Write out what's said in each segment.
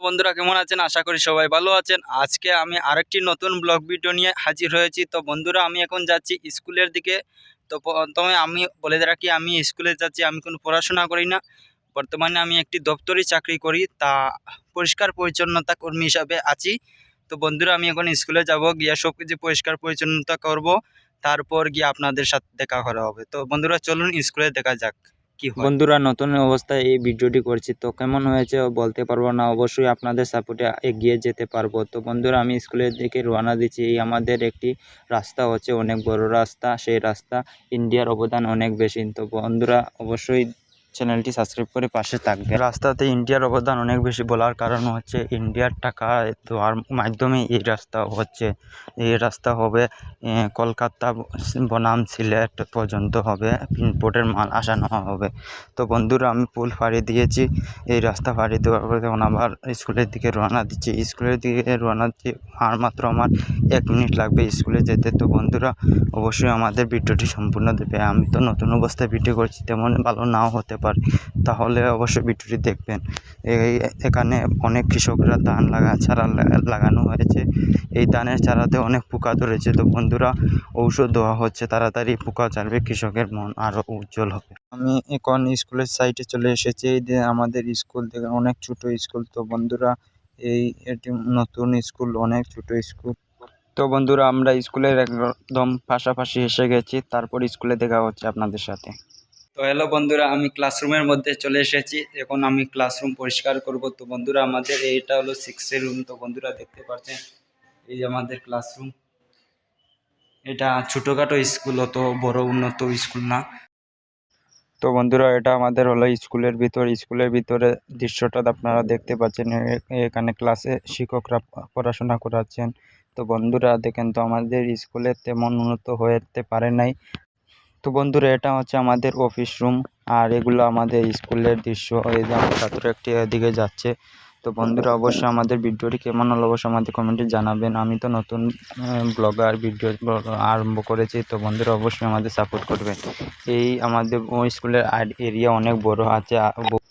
বন্ধুরা, কেমন আছেন? আশা করি সবাই ভালো আছেন। আজকে আমি আরেকটি নতুন ব্লগ ভিডিও নিয়ে হাজির হয়েছি। তো বন্ধুরা, আমি এখন যাচ্ছি স্কুলের দিকে। তো প্রথমে আমি বলে রাখি, আমি স্কুলে যাচ্ছি, আমি কোনো পড়াশোনা করি না। বর্তমানে আমি একটি দপ্তরি চাকরি করি, তা পরিষ্কার পরিচ্ছন্নতা কর্মী হিসাবে আছি। তো বন্ধুরা, আমি এখন স্কুলে যাব, গিয়ে সব কিছু পরিষ্কার পরিচ্ছন্নতা করব। তারপর গিয়ে আপনাদের সাথে দেখা করা হবে। তো বন্ধুরা, চলুন স্কুলে দেখা যাক। বন্ধুরা, নতুন অবস্থায় এই ভিডিওটি করছি। তো কেমন হয়েছে বলতে পারব না, অবশ্যই আপনাদের সাপোর্টে এগিয়ে যেতে পারব। তো বন্ধুরা, আমি স্কুলের দিকে রওনা দিচ্ছি। এই আমাদের একটি রাস্তা হচ্ছে অনেক বড় রাস্তা। সেই রাস্তা ইন্ডিয়ার অবদান অনেক বেশি। তো বন্ধুরা, অবশ্যই চ্যানেলটি সাবস্ক্রাইব করে পাশে থাকবে রাস্তাতে ইন্ডিয়ার অবদান অনেক বেশি বলার কারণ হচ্ছে ইন্ডিয়ার টাকা দেওয়ার মাধ্যমে এই রাস্তা হচ্ছে। এই রাস্তা হবে কলকাতা বনাম সিলেট পর্যন্ত হবে ইম্পোর্টের মাল আসানো হবে। তো বন্ধুরা, আমি পুল ফাড়ি দিয়েছি, এই রাস্তা ফাড়ি দেওয়ার পরে আবার স্কুলের দিকে রওনা দিচ্ছি। স্কুলের দিকে রওনা দিচ্ছি, আর মাত্র আমার এক মিনিট লাগবে স্কুলে যেতে। তো বন্ধুরা, অবশ্যই আমাদের ভিডিওটি সম্পূর্ণ দেবে আমি তো নতুন অবস্থায় ভিডিও করছি, তেমন ভালো নাও হতে পারে তাহলে অবশ্যই ভিডিওটি দেখবেন। এই, এখানে অনেক কৃষকরা ধান লাগা, চারা লাগানো হয়েছে। এই ধানের চারাতে অনেক পোকা ধরেছে। তো বন্ধুরা, ঔষধ দেওয়া হচ্ছে। তাড়াতাড়ি পোকা চালবে কৃষকের মন আরও উজ্জ্বল হবে। আমি এখন স্কুলের সাইডে চলে এসেছি। এই আমাদের স্কুল থেকে অনেক ছোট স্কুল। তো বন্ধুরা, এই, এটি নতুন স্কুল, অনেক ছোট স্কুল। তো বন্ধুরা, আমরা স্কুলের একদম পাশাপাশি এসে গেছি। তারপর স্কুলে দেখা হচ্ছে আপনাদের সাথে। তো হ্যালো বন্ধুরা, আমি ক্লাসরুমের মধ্যে চলে এসেছি। এখন আমি ক্লাসরুম পরিষ্কার করব। তো বন্ধুরা, আমাদের এইটা হলো সিক্সের রুম তো বন্ধুরা, দেখতে পাচ্ছেন, এই যে আমাদের ক্লাসরুম এটা ছোটোখাটো স্কুল অত বড় উন্নত স্কুল না। তো বন্ধুরা, এটা আমাদের হলো স্কুলের ভিতর। স্কুলের ভিতরে দৃশ্যটা আপনারা দেখতে পাচ্ছেন। এখানে ক্লাসে শিক্ষকরা পড়াশোনা করাচ্ছেন। তো বন্ধুরা, দেখেন তো, আমাদের স্কুলে তেমন উন্নত হতে পারে নাই। তো বন্ধুরা, এটা হচ্ছে আমাদের অফিস রুম আর এগুলো আমাদের স্কুলের দৃশ্য। এই যে আমার ছাত্র একটি এদিকে যাচ্ছে। তো বন্ধুরা, অবশ্যই আমাদের ভিডিওটি কেমন হলো অবশ্যই আমাদের কমেন্টে জানাবেন। আমি তো নতুন ব্লগার ভিডিও আরম্ভ করেছি। তো বন্ধুরা, অবশ্যই আমাদের সাপোর্ট করবেন। এই আমাদের স্কুলের এরিয়া অনেক বড় আছে।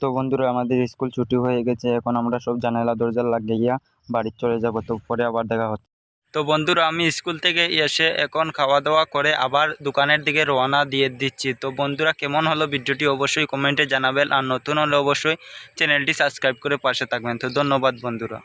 তো বন্ধুরা, আমাদের স্কুল ছুটি হয়ে গেছে। এখন আমরা সব জানালা দরজা লাগিয়ে বাড়ি চলে যাব। তো পরে আবার দেখা হচ্ছে। তো বন্ধুরা, আমি স্কুল থেকে এসে এখন খাওয়া দাওয়া করে আবার দোকানের দিকে রওনা দিয়ে দিচ্ছি। তো বন্ধুরা, কেমন হলো ভিডিওটি অবশ্যই কমেন্টে জানাবেন আর নতুন হলে অবশ্যই চ্যানেলটি সাবস্ক্রাইব করে পাশে থাকবেন। তো ধন্যবাদ বন্ধুরা।